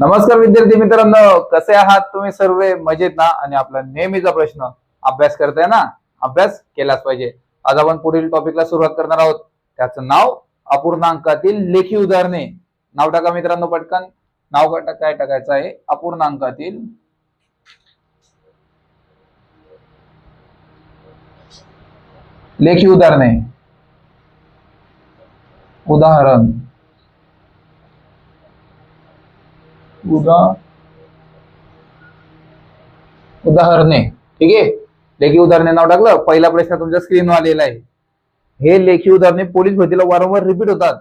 नमस्कार विद्यार्थी मित्रांनो कसे आहात तुम्ही सर्व? मजेत ना? आणि आपला नेहमीचा प्रश्न अभ्यास करताय ना? अभ्यास केलाच पाहिजे. आज आपण पुढील टॉपिकला सुरुवात करणार आहोत. त्याचं नाव अपूर्णांकातील लेखी उदाहरणे. नाव टाका मित्रांनो पटकन. नाव काय टाकायचं आहे? अपूर्णांकातील लेखी उदाहरणे. उदाहरण. उदा उदाहरणे. ठीक आहे? लेखी उदाहरणे नाव टाकलं. पहिला प्रश्न तुमच्या स्क्रीनवर आलेला आहे. हे लेखी उदाहरणे पोलीस भरतीला वारंवार रिपीट होतात.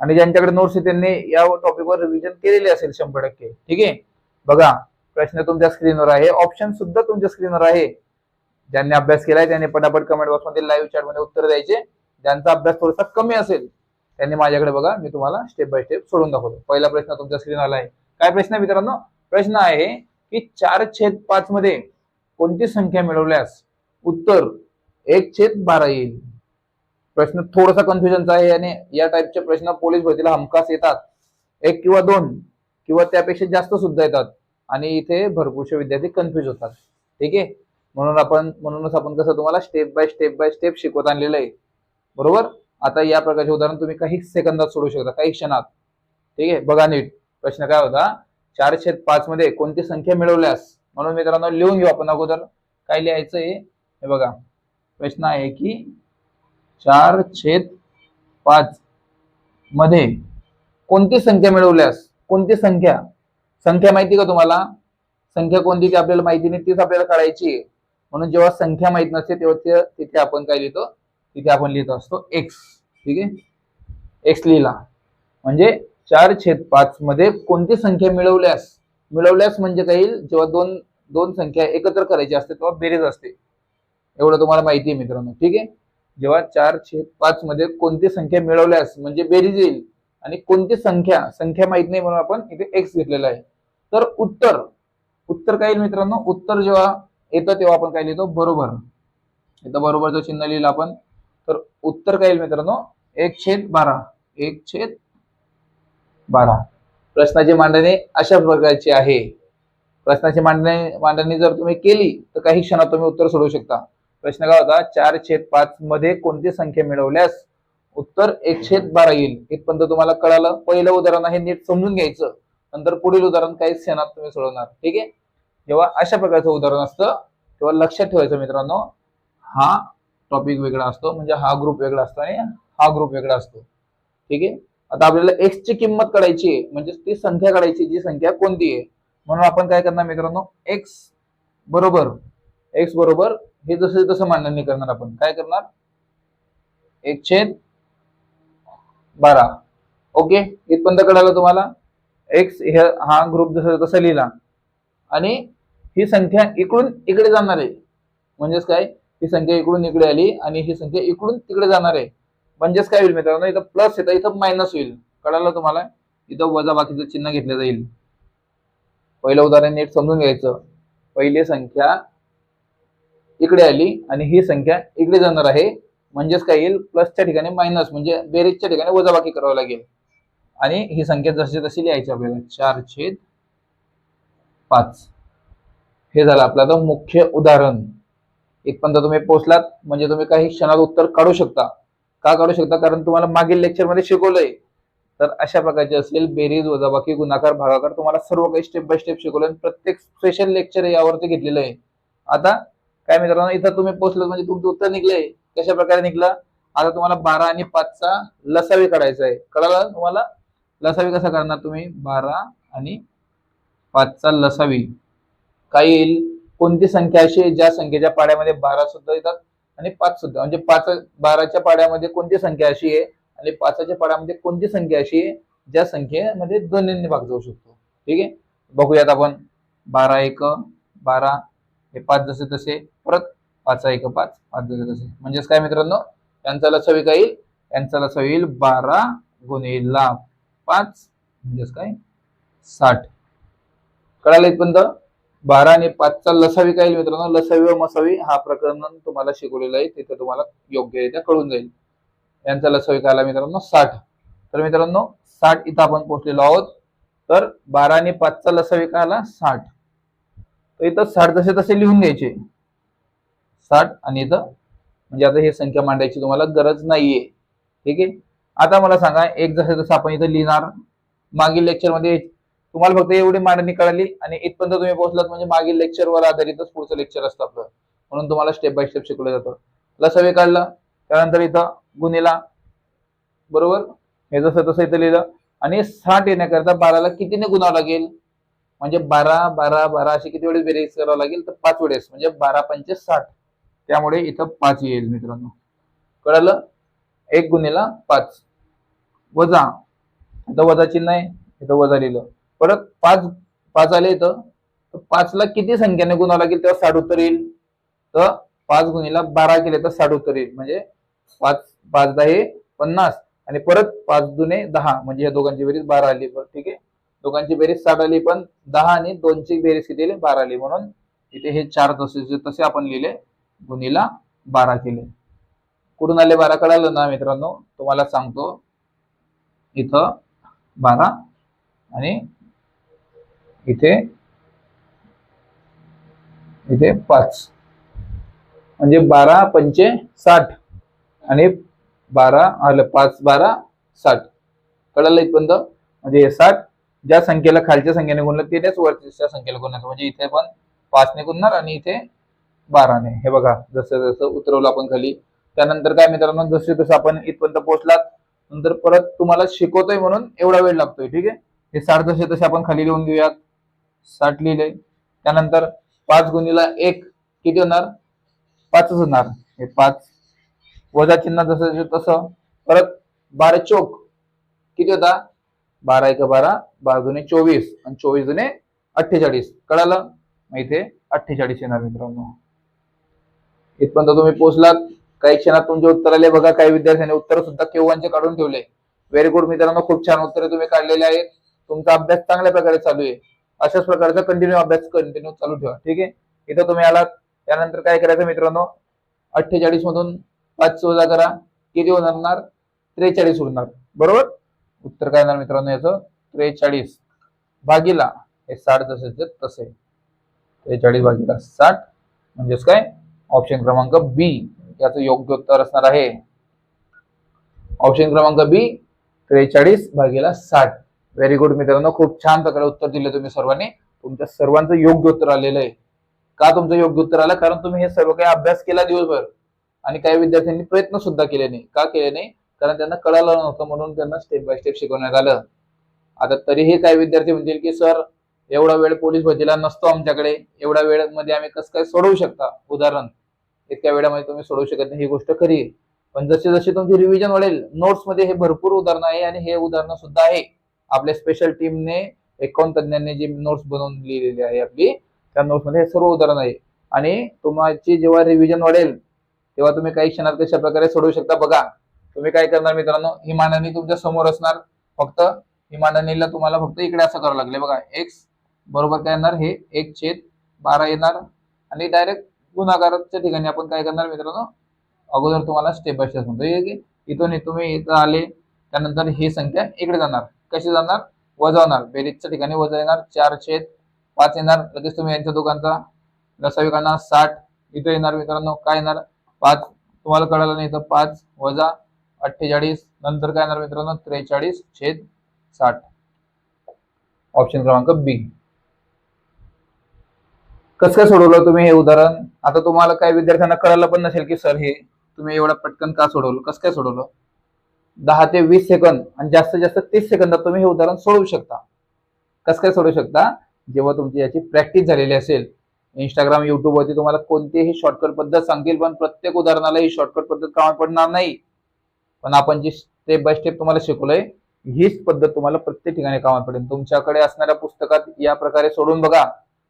आणि ज्यांच्याकडे नोट्स आहे त्यांनी या टॉपिकवर रिव्हिजन केलेले असेल शंभर टक्के. ठीक आहे? बघा प्रश्न तुमच्या स्क्रीनवर आहे. ऑप्शन सुद्धा तुमच्या स्क्रीनवर आहे. ज्यांनी अभ्यास केलाय त्यांनी पटापट कमेंट बॉक्समध्ये लाईव्ह चॅटमध्ये उत्तर द्यायचे. ज्यांचा अभ्यास थोडासा कमी असेल त्यांनी माझ्याकडे बघा मी तुम्हाला स्टेप बाय स्टेप सोडून दाखवतो. पहिला प्रश्न तुमच्या स्क्रीनवर आहे. काय प्रश्न आहे मित्रांनो? प्रश्न आहे की चार छेद पाच मध्ये कोणती संख्या मिळवल्यास उत्तर एक छेद बारा येईल. प्रश्न थोडासा कन्फ्युजनचा आहे आणि या टाइपचे प्रश्न पोलीस भरतीला हमखास येतात. एक किंवा दोन किंवा त्यापेक्षा जास्त सुद्धा येतात. आणि इथे भरपूरसे विद्यार्थी कन्फ्युज होतात. ठीक आहे? म्हणून आपण म्हणूनच आपण कसं तुम्हाला step by step by step शिकवत आणलेलं आहे. बरोबर? आता या प्रकारचे उदाहरण तुम्ही काही सेकंदात सोडू शकता काही क्षणात. ठीक आहे? बघा नीट. प्रश्न काय होता? चार छेद पाच मध्ये कोणती संख्या मिळवल्यास? म्हणून मित्रांनो लिहून घेऊ आपण अगोदर. काय लिहायचं हे बघा. प्रश्न आहे की चार छेद पाच मध्ये कोणती संख्या मिळवल्यास? कोणती संख्या? संख्या माहिती का तुम्हाला? संख्या कोणती ती आपल्याला माहिती नाही तीच आपल्याला काढायची आहे. म्हणून जेव्हा संख्या माहीत नसते तेव्हा ते- तिथे आपण काय लिहितो? तिथे आपण लिहित असतो एक्स ठीक आहे? एक्स लिहिला. म्हणजे चार छेद पाच मध्ये कोणती संख्या मिळवल्यास मिळवल्यास म्हणजे काही जेव्हा दोन दोन संख्या एकत्र करायची असते तेव्हा बेरीज असते. एवढं तुम्हाला माहिती आहे मित्रांनो. ठीक आहे? जेव्हा चार छेद पाच मध्ये कोणती संख्या मिळवल्यास म्हणजे बेरीज येईल आणि कोणती संख्या संख्या माहीत नाही म्हणून आपण इथे एक्स घेतलेला आहे. तर उत्तर उत्तर काय येईल मित्रांनो? उत्तर जेव्हा येतं तेव्हा आपण काय लिहितो? बरोबर. इथं बरोबर जो चिन्ह लिहिलं आपण. तर उत्तर काय येईल मित्रांनो? एक छेद बारा. एक छेद बारा. प्रश्नाची मांडणी अशा प्रकारची आहे. प्रश्नाची मांडणी मांडणी जर तुम्ही केली तर काही क्षणात तुम्ही उत्तर सोडवू शकता. प्रश्न काय होता? चार छेद पाच मध्ये कोणती संख्या मिळवल्यास उत्तर एक छेद बारा येईल. इथपर्यंत तुम्हाला कळालं? पहिलं उदाहरण आहे नीट समजून घ्यायचं. नंतर पुढील उदाहरण काही क्षणात तुम्ही सोडवणार. ठीक आहे? जेव्हा अशा प्रकारचं उदाहरण असतं तेव्हा लक्षात ठेवायचं मित्रांनो हा टॉपिक वेगळा असतो. म्हणजे हा ग्रुप वेगळा असतो आणि हा ग्रुप वेगळा असतो. ठीक आहे? आता आपल्याला एक्स ची किंमत काढायची आहे म्हणजे ती संख्या काढायची जी संख्या कोणती आहे? म्हणून आपण काय करणार मित्रांनो? एक्स बरोबर एक्स बरोबर हे जसं तसं मांडणी करणार आपण. काय करणार? एक छेद बारा. ओके इथपर्यंत कळालं तुम्हाला? एक्स हे हा ग्रुप जसं तसं लिहिला. आणि ही संख्या इकडून इकडे जाणार आहे. म्हणजेच काय? ही संख्या इकडून इकडे आली आणि ही संख्या इकडून तिकडे जाणार आहे. म्हणजेच काय होईल मित्रांनो? इथं प्लस येतं इथं मायनस होईल. कळालं तुम्हाला? इथं वजा बाकीचं चिन्ह घेतलं जाईल. पहिलं उदाहरण नीट समजून घ्यायचं. पहिली संख्या इकडे आली आणि ही संख्या इकडे जाणार आहे. म्हणजेच काय येईल? प्लसच्या ठिकाणी मायनस म्हणजे बेरीजच्या ठिकाणी वजाबाकी करावं लागेल. आणि ही संख्या जशी तशी लिहायची आपल्याला चार छेद पाच. हे झालं आपलं आता मुख्य उदाहरण. इथपर्यंत तुम्ही पोहोचलात म्हणजे तुम्ही काही क्षणात उत्तर काढू शकता. का काढू शकता? कारण तुम्हाला मागील लेक्चरमध्ये शिकवलंय. तर अशा प्रकारचे असेल बेरीज वजाबाकी गुणाकार भागाकार तुम्हाला सर्व काही स्टेप बाय स्टेप शिकवलं प्रत्येक स्पेशल लेक्चर यावरती घेतलेलं आहे. आता काय मित्रांनो इथं तुम्ही पोहोचलं म्हणजे तुमचं उत्तर निघलंय. कशा प्रकारे निघलं? आता तुम्हाला बारा आणि पाचचा लसावी काढायचा आहे. कळालं तुम्हाला? लसावी कसा करणार तुम्ही? बारा आणि पाचचा लसावी. काय येईल? कोणती संख्या अशी ज्या संख्येच्या पाड्यामध्ये बारा सुद्धा येतात. आणि पाच सुद्धा. म्हणजे पाच बाराच्या पाड्यामध्ये कोणती संख्या अशी आहे? आणि पाचाच्या पाड्यामध्ये कोणती संख्या अशी आहे? ज्या संख्येमध्ये दोन्हींनी भाग जाऊ शकतो. ठीक आहे? बघूयात आपण. बारा एक बारा हे पाच जसे तसे. परत पाच एक पाच. पाच जसे तसे. म्हणजेच काय मित्रांनो? यांचा लसावी काय येईल? यांचा लस येईल बारा गुणिला पाच. म्हणजेच काय? साठ. कळालं इथपर्यंत? बारा आणि पाचचा लसावी काय मित्रांनो? लसावी व मसावी हा प्रकरण तुम्हाला शिकवलेला आहे. तिथे तुम्हाला योग्यरित्या कळून जाईल. यांचा लसावी काय आला मित्रांनो? साठ. तर मित्रांनो साठ इथं आपण पोहोचलेलो आहोत. तर बारा आणि पाचचा लसावी काय आला? साठ. तर इथं साठ जसे तसे लिहून घ्यायचे. साठ आणि इथं म्हणजे आता हे संख्या मांडायची तुम्हाला गरज नाहीये. ठीक आहे? आता मला सांगा एक जसे जसं आपण इथं लिहिणार मागील लेक्चरमध्ये तुम्हाला फक्त एवढी मांडणी कळाली आणि इथपर्यंत तुम्ही पोहोचलात म्हणजे मागील लेक्चरवर आधारितच पुढचं लेक्चर असतं आपलं. म्हणून तुम्हाला स्टेप बाय स्टेप शिकवलं जातं. लसावी काढलं त्यानंतर इथं गुन्हेला बरोबर? हे जसं तसं इथं लिहिलं. आणि साठ येण्याकरता बाराला कितीने गुणावं लागेल? म्हणजे बारा बारा बारा अशी किती वेळेस बेरीज करावं लागेल? तर पाच वेळेस म्हणजे बारा पंचे साठ. त्यामुळे इथं पाच येईल मित्रांनो. कळालं? एक गुन्हेला पाच. वजा. इथं वजा चिन्ह आहे. इथं वजा लिहिलं. परत पाच पाच आले इथं. तर पाचला किती संख्येने गुणावं लागेल तेव्हा साठ उत्तर येईल. तर पाच गुणीला बारा केले तर साठ उत्तर येईल. म्हणजे पाच पाच दहा हे पन्नास. आणि परत पाच दुने दहा. म्हणजे या दोघांची बेरीज बारा आली. बरं ठीक आहे? दोघांची बेरीज साठ आली पण दहा आणि दोनची बेरीज किती आली? बारा आली. म्हणून इथे हे चार तसे तसे आपण लिहिले गुणीला बारा केले. कुठून आले बारा? कळालं ना मित्रांनो? तुम्हाला सांगतो. इथं बारा आणि इथे इथे पाच. म्हणजे बारा पंचे साठ. आणि बारा आलं पाच बारा साठ. कळालं इथपर्यंत? म्हणजे हे साठ ज्या संख्येला खालच्या संख्येने गुणलं तेच वरच्या संख्येला गुणायचं म्हणजे इथे पण पाचने गुणणार आणि इथे बाराने. हे बघा जसं जसं उतरवलं आपण खाली. त्यानंतर काय मित्रांनो जसे जसं आपण इथपर्यंत पोहोचलात. नंतर परत तुम्हाला शिकवतोय म्हणून एवढा वेळ लागतोय ठीक आहे? हे साठ जसे तसे आपण खाली लिहून घेऊयात. साठ लिहिले. त्यानंतर पाच गुणीला एक किती होणार? पाचच होणार. हे पाच. वजा चिन्ह जसं तसं. परत बारा चोक किती होता? बारा एक बारा बारा जुने चोवीस. आणि चोवीस जुने अठ्ठेचाळीस. कळालं? मग इथे अठ्ठेचाळीस येणार मित्रांनो. इथपर्यंत तुम्ही पोहोचलात. काही क्षणात तुमचे उत्तर आले. बघा काही विद्यार्थ्यांनी उत्तर सुद्धा केव्हांचे काढून ठेवले. व्हेरी गुड मित्रांनो. खूप छान उत्तरे तुम्ही काढलेले आहेत. तुमचा अभ्यास चांगल्या प्रकारे चालू आहे. अशाच प्रकारचा कंटिन्यू अभ्यास कंटिन्यू चालू ठेवा. ठीक आहे? इथं तुम्ही आलात. त्यानंतर काय करायचं मित्रांनो? अठ्ठेचाळीस मधून पाच वजा करा. किती होणार? त्रेचाळीस उरणार बरोबर? उत्तर काय येणार मित्रांनो याचं? त्रेचाळीस. भागीला. हे साठ जसे तसे. त्रेचाळीस भागीला साठ. म्हणजेच काय? ऑप्शन क्रमांक बी याचं योग्य उत्तर असणार आहे. ऑप्शन क्रमांक बी त्रेचाळीस भागीला साठ. व्हेरी गुड मित्रांनो. खूप छान प्रकारे उत्तर दिले तुम्ही सर्वांनी. तुमच्या सर्वांचं योग्य उत्तर आलेलं आहे. का तुमचं योग्य उत्तर आलं? कारण तुम्ही हे सर्व काही अभ्यास केला दिवसभर. आणि काही विद्यार्थ्यांनी प्रयत्न सुद्धा केले नाही. का केले नाही? कारण त्यांना कळालं नव्हतं म्हणून त्यांना स्टेप बाय स्टेप शिकवण्यात आलं. आता तरीही काही विद्यार्थी म्हणतील की सर एवढा वेळ पोलीस भरतीला नसतो आमच्याकडे. एवढा वेळमध्ये आम्ही कसं काय सोडवू शकता? उदाहरण इतक्या वेळामध्ये तुम्ही सोडवू शकत नाही. ही गोष्ट खरी पण जशी जशी तुमची रिव्हिजन वाढेल नोट्समध्ये हे भरपूर उदाहरणं आहे आणि हे उदाहरणं सुद्धा आहे. आपल्या स्पेशल टीमने एकावन्न तज्ञांनी जी नोट्स बनवून लिहिलेली आहे आपली त्या नोट्समध्ये हे सर्व उदाहरण आहे. आणि तुमची जेव्हा रिव्हिजन वाढेल तेव्हा तुम्ही काही क्षणात कशा प्रकारे सोडवू शकता. बघा तुम्ही काय करणार मित्रांनो? ही मांडणी तुमच्यासमोर असणार. फक्त ही मांडणीला तुम्हाला फक्त इकडे असं करावं लागले. बघा एक्स बरोबर काय येणार? हे एक छेद बारा येणार. आणि डायरेक्ट गुणाकाराच्या ठिकाणी आपण काय करणार मित्रांनो? अगोदर तुम्हाला स्टेप बाय स्टेप म्हणतो इथून तुम्ही इथं आले. त्यानंतर ही संख्या इकडे जाणार. कशी जाणार? वजा होणार बेरीजच्या ठिकाणी वजा येणार चार छेद पाच येणार. लगेच तुम्ही यांच्या दोघांचा रसाविकांना साठ इथं येणार मित्रांनो. काय येणार? पाच. तुम्हाला कळालं नाही तर पाच. वजा अठ्ठेचाळीस. नंतर काय येणार मित्रांनो? त्रेचाळीस छेद साठ. ऑप्शन क्रमांक बी कसं काय सोडवलं तुम्ही हे उदाहरण? आता तुम्हाला काही विद्यार्थ्यांना कळालं पण नसेल की सर हे तुम्ही एवढं पटकन का सोडवलं? कसं काय सोडवलं? दहा ते वीस सेकंद आणि जास्तीत जास्त तीस सेकंदात तुम्ही हे उदाहरण सोडवू शकता. कसं काय सोडवू शकता? जेव्हा तुमची याची प्रॅक्टिस झालेली असेल इंस्टाग्राम युट्यूब वरती तुम्हाला कोणतीही शॉर्टकट पद्धत सांगतील पण प्रत्येक उदाहरणाला ही शॉर्टकट पद्धत कामात पडणार नाही. पण आपण जी स्टेप बाय स्टेप तुम्हाला शिकवलंय हीच पद्धत तुम्हाला प्रत्येक ठिकाणी कामात पडेल. तुमच्याकडे असणाऱ्या पुस्तकात या प्रकारे सोडून बघा.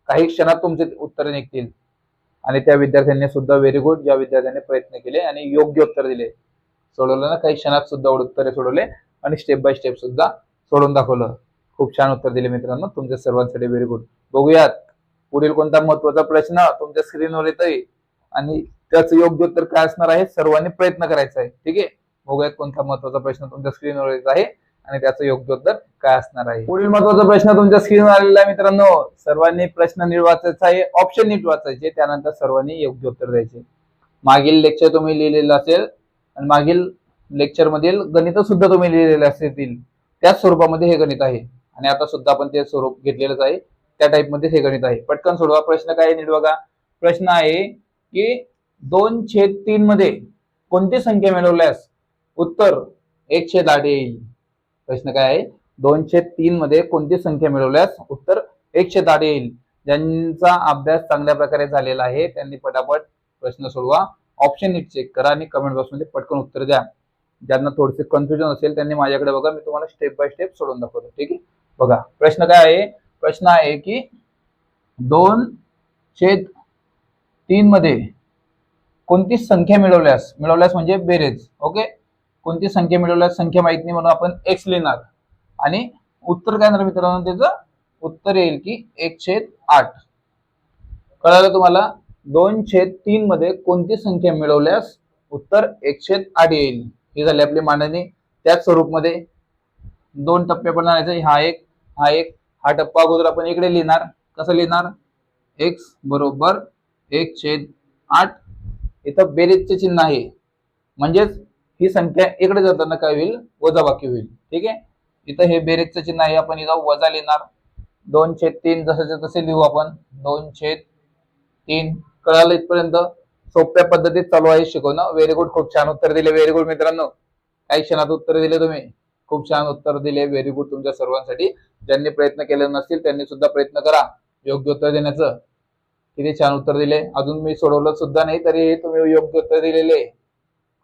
काही क्षणात तुमचे उत्तरे निघतील. आणि त्या विद्यार्थ्यांनी सुद्धा व्हेरी गुड ज्या विद्यार्थ्यांनी प्रयत्न केले आणि योग्य उत्तर दिले. सोडवलं ना काही क्षणात सुद्धा उत्तरे सोडवले आणि स्टेप बाय स्टेप सुद्धा सोडून दाखवलं. खूप छान उत्तर दिले मित्रांनो तुमच्या सर्वांसाठी व्हेरी गुड बघूयात पुढील कोणता महत्त्वाचा प्रश्न तुमच्या स्क्रीनवर येतोय. आणि त्याचं योग्य उत्तर काय असणार आहे सर्वांनी प्रयत्न करायचा आहे. ठीक आहे? बघूयात कोणता महत्त्वाचा प्रश्न तुमच्या स्क्रीनवर येत आहे आणि त्याचं योग्य उत्तर काय असणार आहे. पुढील महत्त्वाचा प्रश्न तुमच्या स्क्रीनवर आलेला आहे मित्रांनो. सर्वांनी प्रश्न नीट वाचायचा आहे ऑप्शन नीट वाचायचे त्यानंतर सर्वांनी योग्य उत्तर द्यायचे. मागील लेक्चर तुम्ही लिहिलेलं असेल आणि मागील लेक्चरमधील गणित सुद्धा तुम्ही लिहिलेले असतील त्याच स्वरूपामध्ये हे गणित आहे. आणि आता सुद्धा आपण ते स्वरूप घेतलेलंच आहे. त्या टाईपमध्ये हे गणित आहे. पटकन सोडवा प्रश्न काय आहे नीट बघा. प्रश्न आहे की दोन छेद तीन मध्ये कोणती संख्या मिळवल्यास उत्तर एक छेद आठ येईल? प्रश्न काय आहे? दोन छेद तीन मध्ये कोणती संख्या मिळवल्यास उत्तर एक छेद आठ येईल? ज्यांचा अभ्यास चांगल्या प्रकारे झालेला आहे त्यांनी पटापट प्रश्न सोडवा. ऑप्शन नीट चेक करा आणि कमेंट बॉक्समध्ये पटकन उत्तर द्या. ज्यांना थोडेसे कन्फ्युजन असेल त्यांनी माझ्याकडे बघा मी तुम्हाला स्टेप बाय स्टेप सोडून दाखवतो ठीक आहे? बघा प्रश्न काय आहे? प्रश्न आहे की दोन छेद तीन मध्ये कोणती संख्या मिळवल्यास मिळवल्यास म्हणजे बेरेज ओके कोणती संख्या मिळवल्यास संख्या माहीत नाही म्हणून आपण एक्स लिहिणार. आणि उत्तर काय येणार मित्रांनो? त्याचं उत्तर येईल की एक छेद आठ. कळालं तुम्हाला? दोन छेद तीन मध्ये कोणती संख्या मिळवल्यास उत्तर एक छेद आठ येईल. ही झाली आपली मांडणी. त्याच स्वरूपमध्ये दोन टप्पे पण आणायचे. हा एक हा एक हा टप्पा अगोदर आपण इकडे लिहिणार. कसं लिहिणार? एक्स बरोबर एक छेद आठ. इथं बेरीजचे चिन्ह आहे. म्हणजेच ही संख्या इकडे जाताना काय होईल? वजाबाकी होईल. ठीक आहे? इथं हे बेरीजचं चिन्ह आहे. आपण इथं वजा लिहिणार. दोन छेद तीन जसंचे तसे लिहू आपण. दोन छेद तीन. कळालं इथपर्यंत. सोप्या पद्धतीत चालू आहे शिकवणं. व्हेरी गुड खूप छान उत्तर दिले. व्हेरी गुड मित्रांनो. काही क्षणात उत्तर दिले तुम्ही? खूप छान उत्तर दिले. व्हेरी गुड तुमच्या सर्वांसाठी. ज्यांनी प्रयत्न केले नसतील त्यांनी सुद्धा प्रयत्न करा. योग्य उत्तर देण्याचं. किती छान उत्तर दिले. अजून मी सोडवलं सुद्धा नाही तरी तुम्ही योग्य उत्तर दिलेले.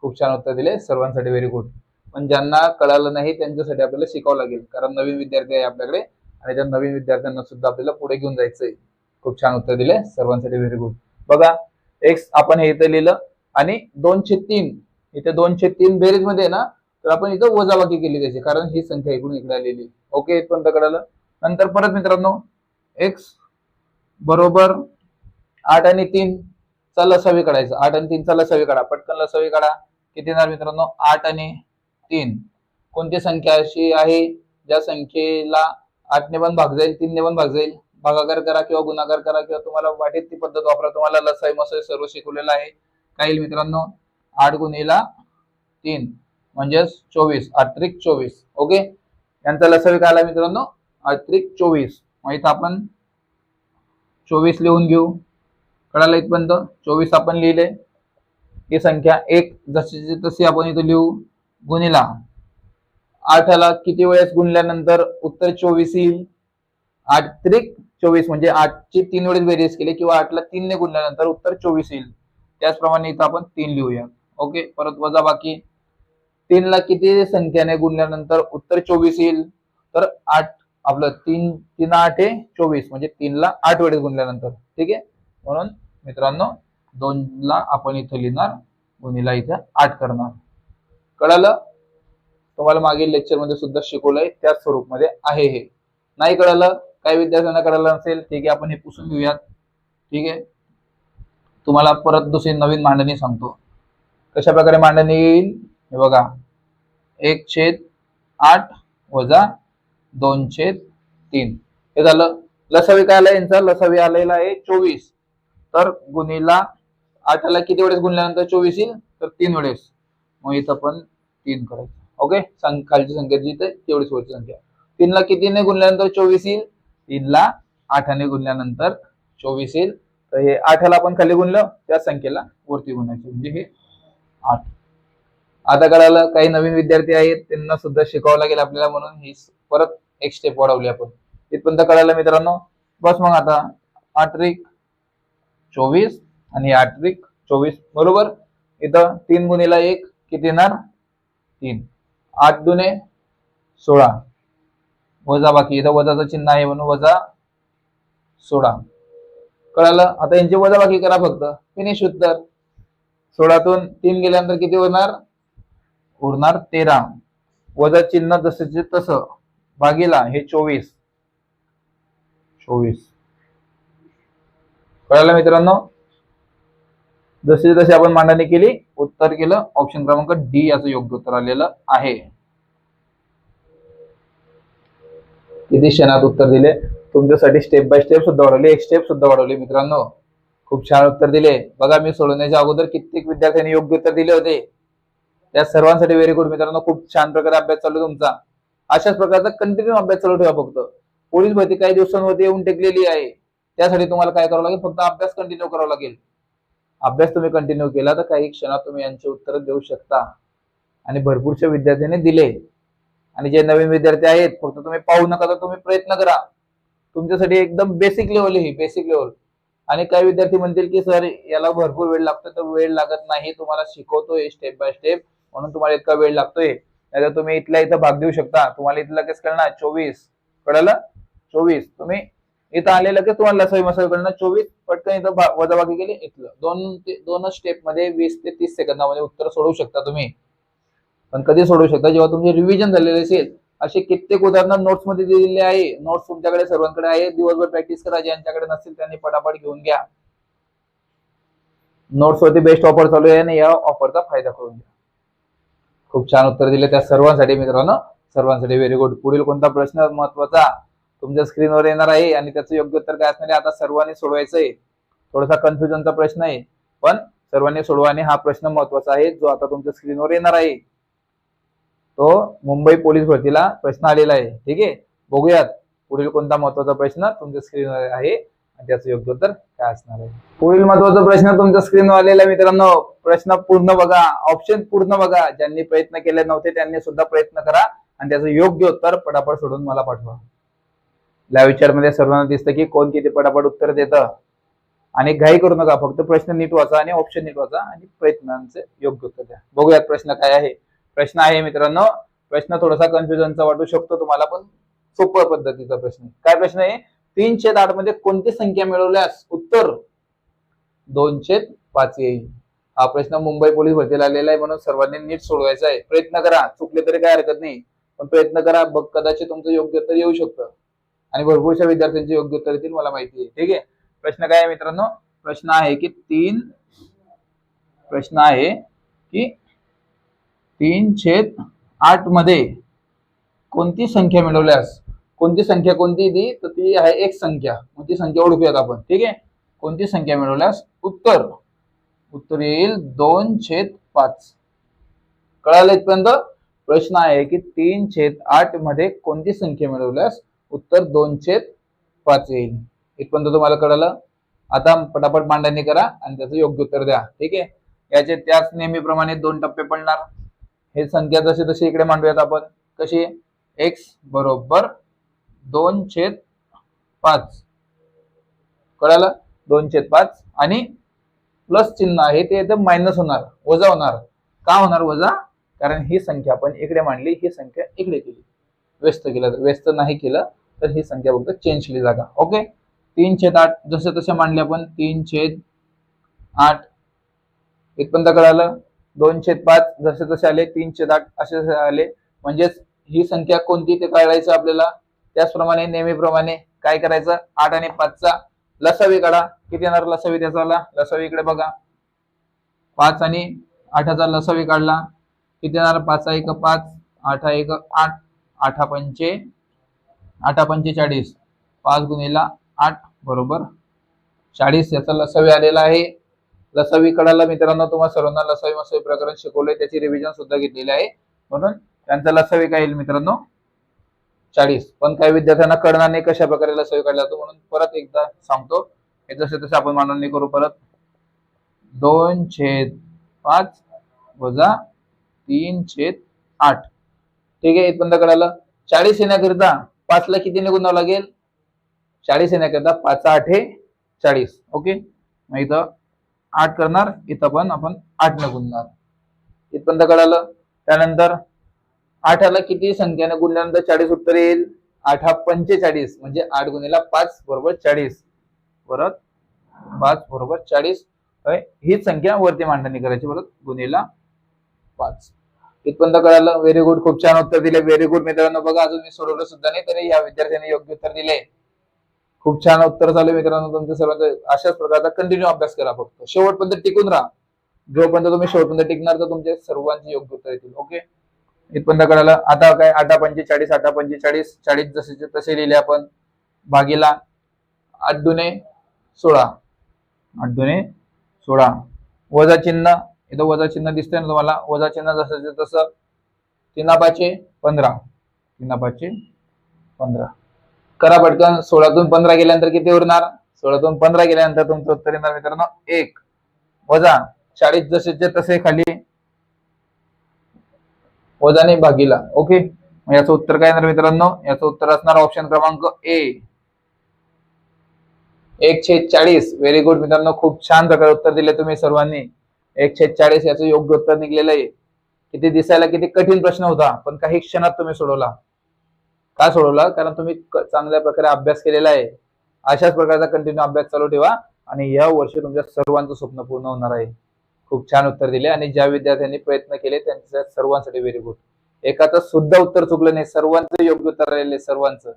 खूप छान उत्तर दिले. सर्वांसाठी व्हेरी गुड पण ज्यांना कळालं नाही त्यांच्यासाठी आपल्याला शिकावं लागेल. कारण नवीन विद्यार्थी आहे आपल्याकडे. आणि त्या नवीन विद्यार्थ्यांना सुद्धा आपल्याला पुढे घेऊन जायचंय. खूप छान उत्तर दिले. सर्वांसाठी व्हेरी गुड बघा एक्स आपण हे इथे लिहिलं आणि दोनशे तीन इथे दोनशे तीन बेरीजमध्ये आहे ना तर आपण इथं वजाबाकी केली त्याची कारण ही संख्या इकडून इकडे आलेली ओके इथपर्यंत कळालं? नंतर परत मित्रांनो एक्स बरोबर आठ आणि तीन चा लसावी काढायचं. आठ आणि तीन चा लसावी काढा. पटकन लसावी काढा. किती येणार मित्रांनो? आठ आणि तीन. कोणती संख्या अशी आहे? ज्या संख्येला आठने पण भाग जाईल तीनने पण भाग जाईल. भागाकार करा किंवा गुणाकार करा किंवा तुम्हाला वाटेल ती पद्धत वापरा. तुम्हाला लसाई मसाई सर्व शिकवलेलं आहे. काही मित्रांनो आठ गुणीला तीन म्हणजेच चोवीस अत्रिक चोवीस. ओके? यांचा लसावी काय आला मित्रांनो? अत्रिक चोवीस. मग इथं आपण चोवीस लिहून घेऊ. कळालं इथपर्यंत? चोवीस आपण लिहिले. ही संख्या एक जशी तशी आपण इथं लिहू. गुणिला आठाला किती वेळेस गुणल्यानंतर उत्तर चोवीस येईल? आठ त्रिक चोवीस म्हणजे आठची तीन वेळेस बेरीज केली किंवा आठला तीनने गुणल्यानंतर उत्तर चोवीस येईल. त्याचप्रमाणे इथं आपण तीन लिहूया. ओके परत वजा बाकी. तीनला किती संख्याने गुणल्यानंतर उत्तर चोवीस येईल? तर आठ आपलं तीन तीन आठ आहे चोवीस म्हणजे तीनला आठ वेळेस गुणल्यानंतर. ठीक आहे? म्हणून मित्रांनो दोनला आपण इथं लिहिणार गुणीला इथं आठ करणार. कळालं? तुम्हाला मागील लेक्चरमध्ये सुद्धा शिकवलंय त्याच स्वरूपमध्ये आहे हे. नाही कळालं? काही विद्यार्थ्यांना करायला नसेल ठीक आहे आपण हे पुसून घेऊयात. ठीक आहे? तुम्हाला परत दुसरी नवीन मांडणी सांगतो. कशा प्रकारे मांडणी येईल? हे बघा. एक छेद आठ वजा दोन छेद तीन. हे झालं. लसावी काय आलं यांचा? लसावी आलेला आहे चोवीस. तर गुणीला आठाला किती वेळेस गुणल्यानंतर चोवीस येईल? तर तीन वेळेस. मग इथं पण तीन करायचं. ओके? सं- खालची संख्या जी तेवढीच वरची संख्या. तीनला कितीने गुणल्यानंतर चोवीस येईल? तीनला आठाने गुणल्यानंतर चोवीस येईल. तर हे आठाला आपण खाली गुणलं त्या संख्येला वरती गुणायची. म्हणजे हे आठ. आता कळालं काही नवीन विद्यार्थी आहेत त्यांना सुद्धा शिकावं लागेल आपल्याला म्हणून. ही परत एक स्टेप वाढवली आपण. इथपर्यंत कळालं मित्रांनो? बस मग आता आठरिक चोवीस आणि आठरिक चोवीस. बरोबर? इथं तीन गुणीला एक किती येणार? तीन. आठ दुने सोळा. वजा बाकी इथं वजाचं चिन्ह आहे म्हणून वजा सोळा कळालं? आता यांची वजा बाकी करा फक्त. फिनिश उत्तर सोळातून तीन गेल्यानंतर किती होणार उरणार तेरा. वजा चिन्ह जसेचे तसं. भागीला हे चोवीस. चोवीस. कळालं मित्रांनो? जसे जसे आपण मांडणी केली उत्तर केलं ऑप्शन क्रमांक डी याचं योग्य उत्तर आलेलं आहे. किती क्षणात उत्तर दिले? तुमच्यासाठी स्टेप बाय स्टेप सुद्धा वाढवली एक स्टेप सुद्धा वाढवली मित्रांनो. खूप छान उत्तर दिले. बघा मी सोडवण्याच्या अगोदर कित्येक विद्यार्थ्यांनी योग्य उत्तर दिले होते. त्या सर्वांसाठी व्हेरी गुड मित्रांनो. खूप छान प्रकारे अभ्यास चालू तुमचा. अशाच प्रकारचा कंटिन्यू अभ्यास चालू ठेवा फक्त. पोलीस भरती काही दिवसांमध्ये येऊन टेकलेली आहे. त्यासाठी तुम्हाला काय करावं लागेल? फक्त अभ्यास कंटिन्यू करावा लागेल. अभ्यास तुम्ही कंटिन्यू केला तर काही क्षणात तुम्ही यांची उत्तर देऊ शकता. आणि भरपूरशा विद्यार्थ्यांनी दिले. आणि जे नवीन विद्यार्थी आहेत फक्त तुम्ही पाहू नका तर तुम्ही प्रयत्न करा. तुमच्यासाठी एकदम बेसिक लेवल ही बेसिक लेवल आणि काही विद्यार्थी म्हणतील की सर याला भरपूर वेळ लागतो तर वेळ लागत नाही तुम्हाला शिकवतोय स्टेप बाय स्टेप म्हणून तुम्हाला इतका वेळ लागतोय. नाही तुम्ही इथल्या इथं भाग देऊ शकता. तुम्हाला इथं लगेच कळणार चोवीस. कळलं? चोवीस. तुम्ही इथं आले लगेच तुम्हाला लसाई मसाई कळणार चोवीस. पटकन इथं भा- वजाबाकी केली इथलं. दोन ते दोनच स्टेपमध्ये वीस ते तीस सेकंदामध्ये उत्तर सोडवू शकता तुम्ही. पण कधी सोडवू शकता. जेव्हा तुमचे रिव्हिजन झालेले असेल असे कित्येक उदाहरणं नोट्समध्ये दिलेले आहे. नोट्स तुमच्याकडे सर्वांकडे आहे दिवसभर प्रॅक्टिस करा. ज्यांच्याकडे नसतील त्यांनी पटापट घेऊन घ्या. नोट्स वरती बेस्ट ऑफर चालू आहे आणि या ऑफरचा फायदा करून घ्या. खूप छान उत्तर दिले त्या सर्वांसाठी मित्रांनो. सर्वांसाठी व्हेरी गुड पुढील कोणता प्रश्न महत्त्वाचा? तुमच्या स्क्रीनवर येणार आहे आणि त्याचं योग्य उत्तर काय असणार आहे? आता सर्वांनी सोडवायचं आहे थोडासा कन्फ्युजनचा प्रश्न आहे. पण सर्वांनी सोडवाने हा प्रश्न महत्त्वाचा आहे जो आता तुमच्या स्क्रीनवर येणार आहे. तो मुंबई पोलीस भरतीला प्रश्न आलेला आहे. ठीक आहे? बघूयात पुढील कोणता महत्त्वाचा प्रश्न तुमच्या स्क्रीनवर आहे आणि त्याचं योग्य उत्तर काय असणार आहे. पुढील महत्त्वाचा प्रश्न तुमच्या स्क्रीनवर आलेला आहे मित्रांनो. प्रश्न पूर्ण बघा. ऑप्शन पूर्ण बघा. ज्यांनी प्रयत्न केले नव्हते त्यांनी सुद्धा प्रयत्न करा आणि त्याचं योग्य उत्तर पटापट सोडून मला पाठवा. लाईव्ह विचारमध्ये सर्वांना दिसतं की कोण किती पटापट उत्तर देतं. आणि घाई करू नका. फक्त प्रश्न नीट वाचा आणि ऑप्शन नीट वाचा आणि प्रयत्नांचे योग्य उत्तर द्या. बघूयात प्रश्न काय आहे. प्रश्न आहे मित्रांनो. प्रश्न थोडासा कन्फ्युजनचा वाटू शकतो तुम्हाला पण. सोप्या पद्धतीचा प्रश्न. काय प्रश्न आहे? तीन छेद आठमध्ये कोणती संख्या मिळवल्यास उत्तर? दोन छेद पाच येईल. हा प्रश्न मुंबई पोलीस भरतीला आलेला आहे म्हणून सर्वांनी नीट सोडवायचा आहे. प्रयत्न करा. चुकले तरी काय हरकत नाही. पण प्रयत्न करा. बघ कदाचित तुमचं योग्य उत्तर येऊ शकतं. आणि भरपूरशा विद्यार्थ्यांचे योग्य उत्तर येतील मला माहिती आहे. ठीक आहे? प्रश्न काय आहे मित्रांनो? प्रश्न आहे की तीन प्रश्न आहे की तीन छेद आठमध्ये कोणती संख्या मिळवल्यास? कोणती संख्या कोणती ती तर ती आहे एक संख्या. मग ती संख्या ओळखूयात आपण? ठीक आहे? कोणती संख्या मिळवल्यास? उत्तर. उत्तर येईल दोन छेद पाच. कळालं इथपर्यंत? प्रश्न आहे की तीन छेद आठमध्ये कोणती संख्या मिळवल्यास? उत्तर दोन छेद पाच येईल. इथपर्यंत तुम्हाला कळालं? आता पटापट मांडणी करा आणि त्याचं योग्य उत्तर द्या. ठीक आहे? याचे त्याच नेहमीप्रमाणे दोन टप्पे पडणार. हे संख्या जसे तसे इकडे मांडूयात आपण. कशी? एक्स बरोबर दोन छेद पाच. कळालं? दोन छेद पाच. आणि प्लस चिन्ह आहे ते एकदम मायनस होणार वजा होणार. का होणार वजा? कारण ही संख्या आपण इकडे मांडली ही संख्या इकडे केली. व्यस्त केलं व्यस्त नाही केलं तर ही संख्या फक्त चेंज केली जागा. ओके तीन छेद आठ जसे तसे मांडले आपण तीन छेद आठ. इथपर्यंत कळालं? दोन छेद पाच जसे तसे आले तीन छेद आठ असे जसे आले. म्हणजेच ही संख्या कोणती ते काढायचं आपल्याला? त्याचप्रमाणे नेहमीप्रमाणे काय करायचं? आठ आणि पाचचा लसावी काढा. किती येणार लसावी त्याचा आला लसावी इकडे बघा. पाच आणि आठाचा लसावी काढला. किती येणार? पाच एक पाच आठ एक आठ आठा पंचे आठा पंचेचाळीस पाच गुणिला आठ बरोबर चाळीस. याचा लसावी आलेला आहे. लसावी कडाला मित्रांनो तुम्हाला सर्वांना लसावी मसावी प्रकरण शिकवलंय त्याची रिव्हिजन सुद्धा घेतलेली आहे. म्हणून त्यांचा लसावी काय येईल मित्रांनो? चाळीस. पण काही विद्यार्थ्यांना कळणार नाही कशा प्रकारे लसावी काढला जातो म्हणून परत एकदा सांगतो. हे जसे तसे आपण मांडणी करू परत. दोन छेद पाच वजा तीन छेद आठ. ठीक आहे इथपर्यंत कळालं? चाळीस येण्याकरिता पाचला किती निघून लागेल? चाळीस येण्याकरिता पाच आठ हे चाळीस. ओके? मग इथं आठ करणार इथं पण आपण आठ न गुणणार इथपर्यंत कळालं त्यानंतर आठाला किती? संख्याने गुणल्यानंतर चाळीस उत्तर येईल. आठ हा पंचेचाळीस म्हणजे आठ गुणीला पाच बरोबर चाळीस. परत पाच बरोबर चाळीस. हीच संख्या वरती मांडणी करायची परत गुणीला पाच. इथपर्यंत कळालं व्हेरी गुड खूप छान उत्तर दिले. व्हेरी गुड मित्रांनो बघा अजून मी सोडवलं सुद्धा नाही तरी या विद्यार्थ्यांनी योग्य उत्तर दिले. खूप छान उत्तर झाले मित्रांनो तुमच्या सर्वांचं. अशाच प्रकारचा कंटिन्यू अभ्यास करा फक्त. शेवटपर्यंत टिकून राहा. जोपर्यंत तुम्ही शेवटपर्यंत टिकणार तर तुमचे सर्वांचे योग्य उत्तर येतील. ओके इथपर्यंत कळालं आता काय? आठा पंचेचाळीस आठा पंचेचाळीस चाळीस जसे तसे लिहिले आपण. भागीला आठ दुने सोळा. आठ दुने सोळा. वजा चिन्ह. इथं वजा चिन्ह दिसतंय ना तुम्हाला? वजा चिन्ह जसं तसं. तिनापाचे पंधरा. तिनापाचे पंधरा. करा पटकन. सोळातून पंधरा गेल्यानंतर किती उरणार? सोळातून पंधरा गेल्यानंतर तुमचं उत्तर येणार मित्रांनो एक. वजा. चाळीस जसेचे तसे खाली. वजाने भागीला. ओके? याचं उत्तर काय येणार मित्रांनो? याचं उत्तर असणार ऑप्शन क्रमांक ए एक छेद चाळीस. व्हेरी गुड मित्रांनो खूप छान प्रकारे उत्तर दिले तुम्ही सर्वांनी. एक छेद चाळीस याचं योग्य उत्तर निघलेलं आहे. किती दिसायला किती कठीण प्रश्न होता पण काही क्षणात तुम्ही सोडवला. का सोडवला? कारण तुम्ही चांगल्या प्रकारे अभ्यास केलेला आहे. अशाच प्रकारचा कंटिन्यू अभ्यास चालू ठेवा आणि या वर्षी तुमच्या सर्वांचं स्वप्न पूर्ण होणार आहे. खूप छान उत्तर दिले आणि ज्या विद्यार्थ्यांनी प्रयत्न केले त्यांच्या सर्वांसाठी व्हेरी गुड एकाचं सुद्धा उत्तर चुकलं नाही सर्वांचं योग्य उत्तर राहिले सर्वांचं.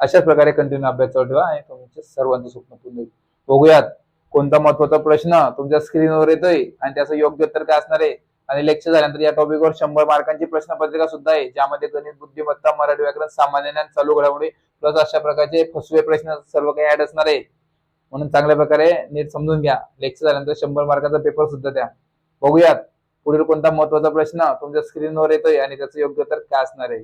अशाच प्रकारे कंटिन्यू अभ्यास चालू ठेवा आणि तुमच्या सर्वांचं स्वप्न पूर्ण होईल. बघूयात कोणता महत्त्वाचा प्रश्न तुमच्या स्क्रीनवर येतोय आणि त्याचं योग्य उत्तर काय असणार आहे? आणि लेक्चर झाल्यानंतर या टॉपिकवर शंभर मार्कांची प्रश्नपत्रिका सुद्धा आहे ज्यामध्ये गणित बुद्धिमत्ता मराठी व्याकरण सामान्य ज्ञान चालू घडामोडी प्लस अशा प्रकारचे फसवे प्रश्न सर्व काही ऍड असणार आहे. म्हणून चांगल्या प्रकारे नीट समजून घ्या. लेक्चर झाल्यानंतर शंभर मार्काचा पेपर सुद्धा द्या. बघूयात पुढील कोणता महत्त्वाचा प्रश्न तुमच्या स्क्रीनवर येतोय आणि त्याचं योग्य तर काय असणार आहे.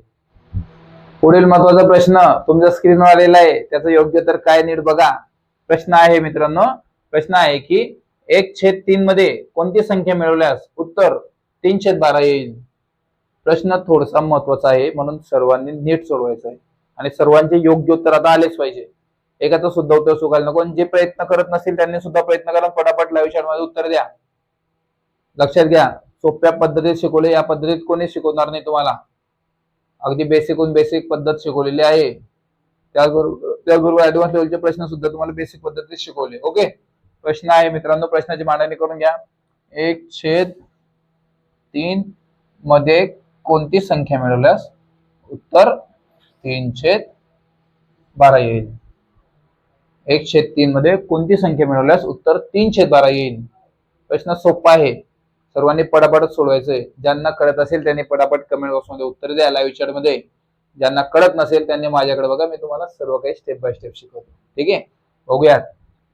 पुढील महत्त्वाचा प्रश्न तुमच्या स्क्रीनवर आलेला आहे त्याचं योग्य तर काय नीट बघा. प्रश्न आहे मित्रांनो प्रश्न आहे की एक छेद तीन मध्ये कोणती संख्या मिळवल्यास उत्तर तीनशे बारा येईल. प्रश्न थोडासा महत्त्वाचा आहे म्हणून सर्वांनी नीट सोडवायचा आहे. आणि सर्वांचे योग्य उत्तर आता आलेच पाहिजे. एकाचं सुद्धा उत्तर चुकायला नको आणि जे प्रयत्न करत नसतील त्यांनी सुद्धा प्रयत्न करा फटाफट लाईव्ह शाळेमध्ये उत्तर द्या. लक्षात घ्या सोप्या पद्धतीत शिकवले या पद्धतीत कोणी शिकवणार नाही तुम्हाला. अगदी बेसिकहून बेसिक पद्धत शिकवलेली आहे. त्याचबरोबर त्याचबरोबर ऍडव्हान्स लेवलचे प्रश्न सुद्धा तुम्हाला बेसिक पद्धतीत शिकवले. ओके प्रश्न आहे मित्रांनो प्रश्नाची मांडणी करून घ्या. एक छेद तीन मध्ये कोणती संख्या मिळवल्यास उत्तर तीन छेद बारा येईल. एक छेद तीन मध्ये कोणती संख्या मिळवल्यास उत्तर तीन छेद बारा येईल. प्रश्न सोपा आहे. सर्वांनी पटापटच सोडवायचंय. ज्यांना कळत असेल त्यांनी पटापट कमेंट बॉक्समध्ये उत्तर द्या. लाईव्ह चॅटमध्ये ज्यांना कळत नसेल त्यांनी माझ्याकडे बघा. मी तुम्हाला सर्व काही स्टेप बाय स्टेप शिकवतो. ठीक आहे? बघूयात.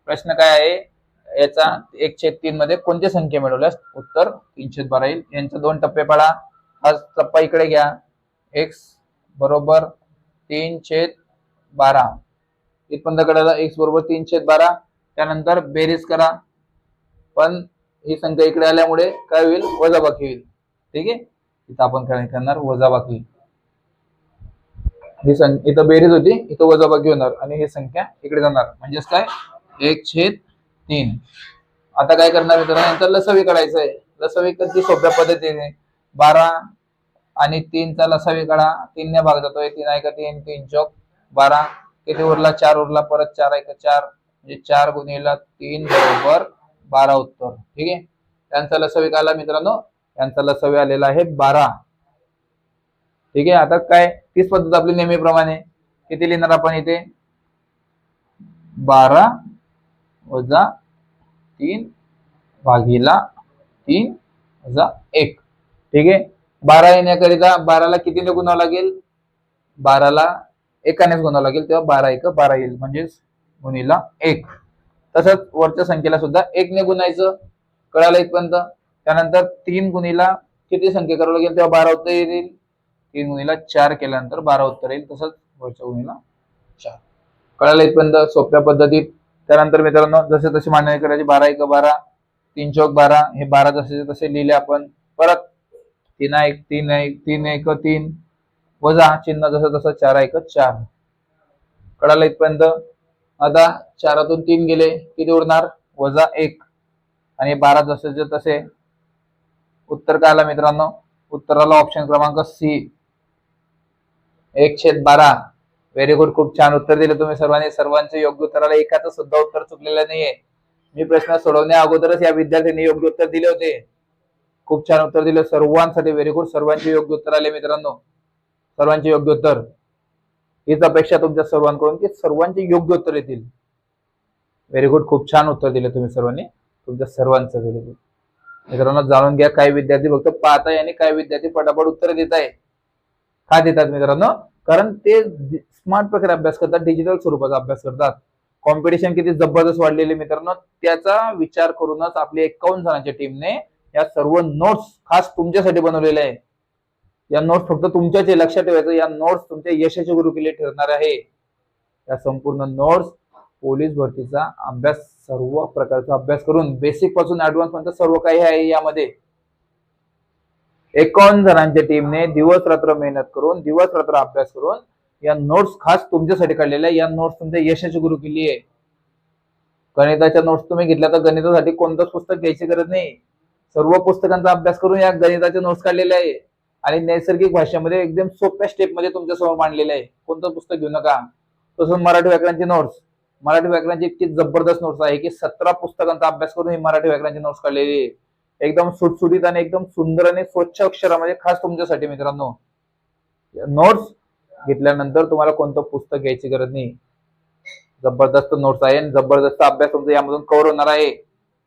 प्रश्न काय आहे? याचा एकशे तीन मध्ये कोणत्या संख्या मिळवल्यास? उत्तर तीनशे बारा येईल. यांचे दोन टप्पे पाडा. हा टप्पा इकडे घ्या. एक्स बरोबर तीन छेद बारा. इथपर्यंत कळालं एक्स बरोबर तीन छेद बारा. त्यानंतर बेरीज करा. पण ही संख्या इकडे आल्यामुळे काय होईल? वजाबाकी होईल. ठीक आहे? इथं आपण काय करणार? वजाबाकी. ही संख्या इथं बेरीज होती. इथं वजाबाकी होणार आणि ही संख्या इकडे जाणार. म्हणजेच काय? एक छेद तीन. आता काय करणार मित्रांनो? नंतर लसवी काढायचं आहे लसवी कधी सोप्या पद्धतीने. बारा आणि तीनचा लसावी काढा. तीनने भाग जातोय. तीन ऐका तीन? तीन चौक. बारा. किती उरला? चार उरला. परत चार ऐका चार? म्हणजे चार गुन्हेला तीन बरोबर बारा उत्तर. ठीक आहे? त्यांचा लसवी काढला मित्रांनो. यांचा लसवी आलेला आहे बारा. ठीक आहे? आता काय? तीच पद्धत आपली नेहमीप्रमाणे. किती लिहिणार आपण इथे? बारा. वजा तीन भागीला तीन वजा एक. ठीक आहे? बारा येण्याकरिता बाराला कितीने गुणावं लागेल? बाराला एकानेच गुणावं लागेल तेव्हा बारा एक बारा येईल म्हणजेच गुणीला एक. तसंच वरच्या संख्येला सुद्धा एकने गुणायचं. कळालं एकपर्यंत त्यानंतर तीन गुणीला किती संख्या करावं लागेल? तेव्हा बारा उत्तर येईल तीन गुणीला चार केल्यानंतर बारा उत्तर येईल. तसंच वरच्या गुणीला चार. कळालं इथपर्यंत? सोप्या पद्धतीत त्यानंतर मित्रांनो जसे तसे मांडणी करायची बारा एक बारा तीन चौक बारा हे बारा जसे तसे लिहिले आपण. परत तीन एक तीन एक तीन एक तीन. वजा चिन्ह जसं तसं चार एक चार. कळालं इथपर्यंत? आता चारातून तीन गेले किती उरणार? वजा एक. आणि बारा जसे तसे. उत्तर काय आलं मित्रांनो? उत्तराला ऑप्शन क्रमांक सी एक छेद बारा. व्हेरी गुड खूप छान उत्तर दिलं तुम्ही सर्वांनी. सर्वांचे योग्य उत्तराला एकाचं सुद्धा उत्तर चुकलेलं नाहीये. मी प्रश्न सोडवण्या अगोदरच या विद्यार्थ्यांनी योग्य उत्तर दिले होते. खूप छान उत्तर दिलं सर्वांसाठी. व्हेरी गुड सर्वांचे योग्य उत्तर आले मित्रांनो. सर्वांचे योग्य उत्तर. हीच अपेक्षा तुमच्या सर्वांकडून की सर्वांचे योग्य उत्तर येतील. व्हेरी गुड खूप छान उत्तर दिले तुम्ही सर्वांनी. तुमच्या सर्वांचं व्हेरी गुड मित्रांनो जाणून घ्या. काही विद्यार्थी फक्त पाहताय आणि काही विद्यार्थी पटापट उत्तर देत आहे का देतात मित्रांनो? कारण ते स्मार्ट प्रकारे अभ्यास करतात डिजिटल स्वरूपाचा अभ्यास करतात. कॉम्पिटिशन किती जबरदस्त वाढलेले मित्रांनो त्याचा विचार करूनच आपली एकावन्न जणांच्या टीमने या सर्व नोट्स खास तुमच्यासाठी बनवलेले आहे. या नोट्स फक्त तुमच्याच लक्षात ठेवायचं या नोट्स तुमच्या यशाचे गुरुकिल्ले ठरणार आहे. या संपूर्ण नोट्स पोलीस भरतीचा अभ्यास सर्व प्रकारचा अभ्यास करून बेसिकपासून ऍडव्हान्स पर्यंत सर्व काही आहे यामध्ये. एकावन्न जणांच्या टीमने दिवस रात्र मेहनत करून दिवस रात्र अभ्यास करून या नोट्स खास तुमच्यासाठी काढलेल्या या नोट्स तुमच्या यशाची गुरु केली आहे. गणिताच्या नोट्स तुम्ही घेतल्या तर गणितासाठी कोणतंच पुस्तक घ्यायची गरज नाही. सर्व पुस्तकांचा अभ्यास करून या गणिताचे नोट्स काढलेले आहे. आणि नैसर्गिक भाषेमध्ये एकदम सोप्या स्टेपमध्ये तुमच्यासमोर मांडलेलं आहे. कोणतं पुस्तक घेऊ नका. तसंच मराठी व्याकरणाचे नोट्स मराठी व्याकरणाची इतकी जबरदस्त नोट्स आहे की सतरा पुस्तकांचा अभ्यास करून ही मराठी व्याकरणाची नोट्स काढलेली आहे. एकदम सुटसुटीत आणि एकदम सुंदर आणि स्वच्छ अक्षरामध्ये खास तुमच्यासाठी मित्रांनो. नोट्स घेतल्यानंतर तुम्हाला कोणतं पुस्तक घ्यायची गरज नाही. जबरदस्त नोट्स आहे जबरदस्त अभ्यास तुमचा यामधून कव्हर होणार आहे.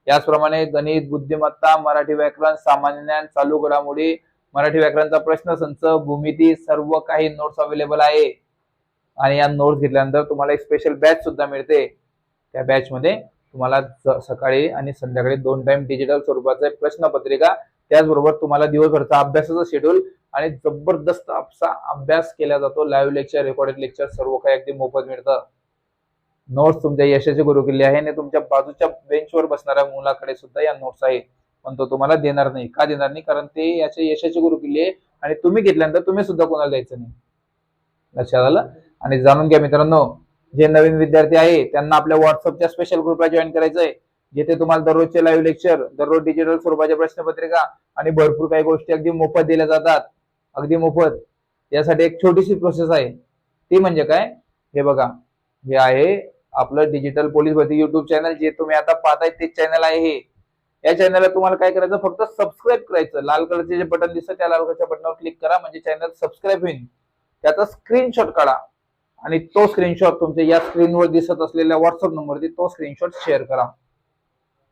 याचप्रमाणे गणित बुद्धिमत्ता मराठी व्याकरण सामान्य ज्ञान चालू घडामोडी मराठी व्याकरणचा प्रश्नसंच भूमिती सर्व काही नोट्स अवेलेबल आहे. आणि या नोट्स घेतल्यानंतर तुम्हाला एक स्पेशल बॅच सुद्धा मिळते. त्या बॅच मध्ये तुम्हाला सकाळी आणि संध्याकाळी दोन टाइम डिजिटल स्वरूपाचे प्रश्नपत्रिका त्याचबरोबर तुम्हाला दिवसभरचा अभ्यासाचं शेड्यूल आणि जबरदस्त असा अभ्यास केला जातो. लाईव्ह लेक्चर रेकॉर्डेड लेक्चर सर्व काही अगदी मोफत मिळतं. नोट्स तुमच्या यशाचे गुरु किल्ले आहे आणि तुमच्या बाजूच्या बेंचवर बसणाऱ्या मुलाकडे सुद्धा या नोट्स आहे पण तो तुम्हाला देणार नाही. का देणार नाही? कारण ते याचे यशाचे गुरु किल्ले आहे आणि तुम्ही घेतल्यानंतर तुम्ही सुद्धा कोणाला द्यायचं नाही. लक्षात आलं? आणि जाणून घ्या मित्रांनो जे नवीन विद्यार्थी आहे त्यांना आपल्या व्हॉट्सअपच्या स्पेशल ग्रुपला जॉईन करायचं आहे जिथे तुम्हाला दररोजचे लाईव्ह लेक्चर दररोज डिजिटल स्वरूपाच्या प्रश्नपत्रिका आणि भरपूर काही गोष्टी अगदी मोफत दिल्या जातात. अगदी मोफत. यासाठी एक छोटीशी प्रोसेस आहे. ती म्हणजे काय? हे बघा. हे आहे आपलं डिजिटल पोलीस भरती युट्यूब चॅनल जे तुम्ही आता पाहताय तेच चॅनल आहे हे. या चॅनलला तुम्हाला काय करायचं? फक्त सबस्क्राईब करायचं. लाल कलरचे जे बटन दिसतं त्या लाल कलरच्या बटनावर क्लिक करा. म्हणजे चॅनल सबस्क्राईब होईल. त्याचा स्क्रीनशॉट काढा. आणि तो स्क्रीनशॉट तुमच्या या स्क्रीनवर दिसत असलेल्या व्हॉट्सअप नंबरवरती तो स्क्रीनशॉट शेअर करा.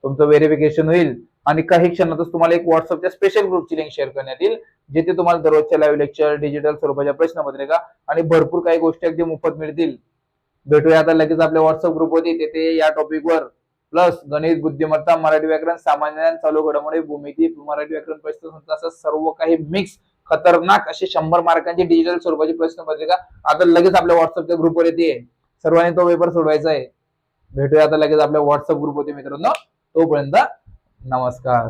तुमचं व्हेरिफिकेशन होईल आणि काही क्षणातच तुम्हाला एक व्हॉट्सअपच्या स्पेशल ग्रुपची लिंक शेअर करण्यात येईल जिथे तुम्हाला दररोजच्या लाईव्ह लेक्चर डिजिटल स्वरूपाच्या प्रश्नपत्रिका आणि भरपूर काही गोष्टी अगदी मोफत मिळतील. भेटूया आता लगेच आपल्या व्हॉट्सअप ग्रुप होती तेथे या टॉपिकवर प्लस गणित बुद्धिमत्ता मराठी व्याकरण सामान्य ज्ञान चालू घडामोडी भूमिती मराठी व्याकरण प्रश्न असं सर्व काही मिक्स खतरनाक अशी शंभर मार्कांची डिजिटल स्वरूपाची प्रश्नपत्रिका आता लगेच आपल्या व्हॉट्सअपच्या ग्रुपवर येते. सर्वांनी तो पेपर सोडवायचा आहे. भेटूया आता लगेच आपल्या व्हॉट्सअप ग्रुप होते मित्रांनो. तोपर्यंत नमस्कार.